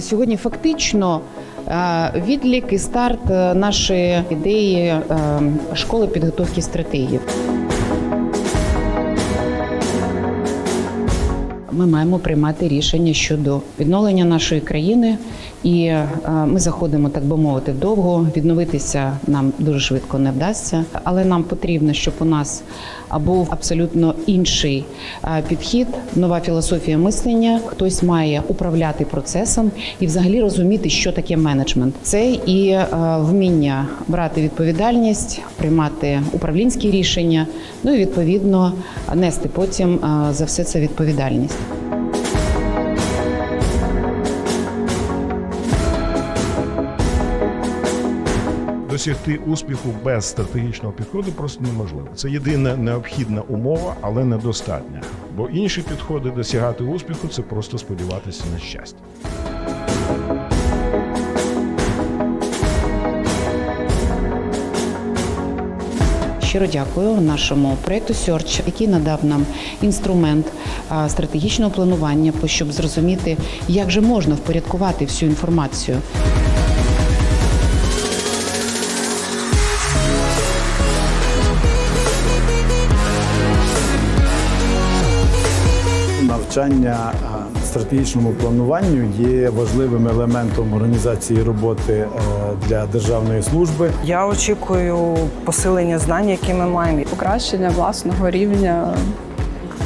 Сьогодні фактично е, відлік і старт е, нашої ідеї е, школи підготовки стратегів. Ми маємо приймати рішення щодо відновлення нашої країни, і ми заходимо, так би мовити, довго. Відновитися нам дуже швидко не вдасться, але нам потрібно, щоб у нас був абсолютно інший підхід, нова філософія мислення. Хтось має управляти процесом і взагалі розуміти, що таке менеджмент. Це і е, вміння брати відповідальність, приймати управлінські рішення, ну і відповідно нести потім е, за все це відповідальність. Досягти успіху без стратегічного підходу просто неможливо. Це єдина необхідна умова, але недостатня. Бо інші підходи досягати успіху це просто сподіватися на щастя. Щиро дякую нашому проєкту Search, який надав нам інструмент стратегічного планування, щоб зрозуміти, як же можна впорядкувати всю інформацію. Навчання стратегічному плануванню є важливим елементом організації роботи е, для державної служби. Я очікую посилення знань, які ми маємо. покращення власного рівня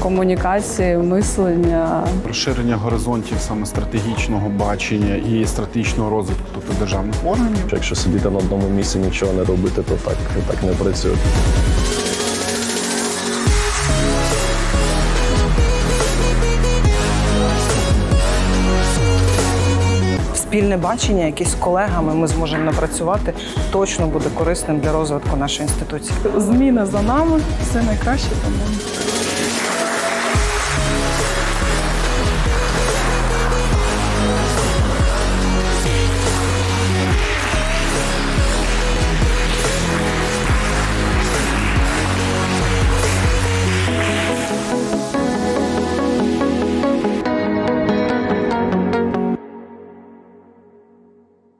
комунікації, мислення. розширення горизонтів саме стратегічного бачення і стратегічного розвитку тобто державних органів. Якщо сидіти на одному місці, нічого не робити, то так, так не працює. Спільне бачення, якісь з колегами ми зможемо напрацювати, точно буде корисним для розвитку нашої інституції. Зміна за нами все найкраще тому.